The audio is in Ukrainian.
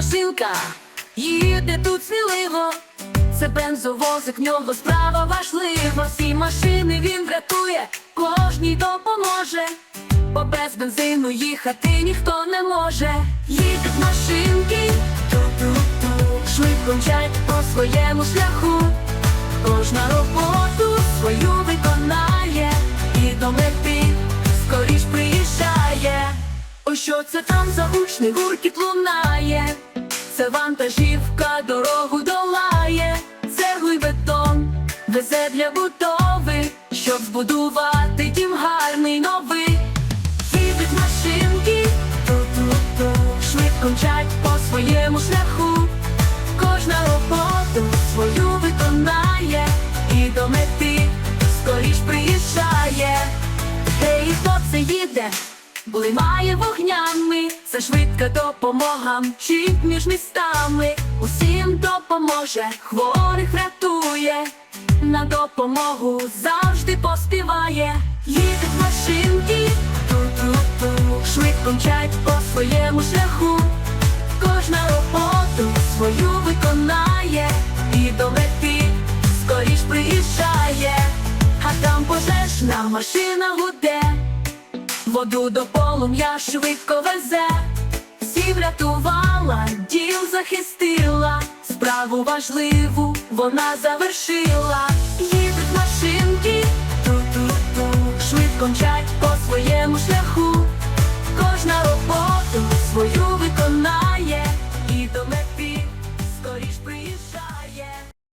машинка, їде тут сміливо. Це бензовозик, в нього справа важлива. Всі машини він врятує, кожній допоможе. Бо без бензину їхати ніхто не може. Їдуть машинки, ту-ту-ту, швидко мчать по своєму шляху. Кожна роботу свою що це там за гучний гуркіт лунає? Це вантажівка дорогу долає, цеглу й бетон везе для будови, щоб збудувати дім гарний новий. Їдуть машинки, ту-ту-ту, швидко мчать по своєму шляху. Кожна роботу свою виконає і до мети скоріш приїжджає. Гей, хто це їде? Блимає вогнями, це швидка допомога, мчить між містами, усім допоможе, хворих врятує, на допомогу завжди поспіває. Їдуть машинки, ту-ту-ту, швидко мчать по своєму шляху. Кожна роботу свою виконає. І до мети скоріш приїжджає, а там пожежна машина гуде, воду до полум'я швидко везе, всі врятувала, діл захистила, справу важливу вона завершила, їдуть машинки, ту-ту-ту, швидко мчать по своєму шляху, кожна роботу свою виконає, і до мети скоріш приїжджає.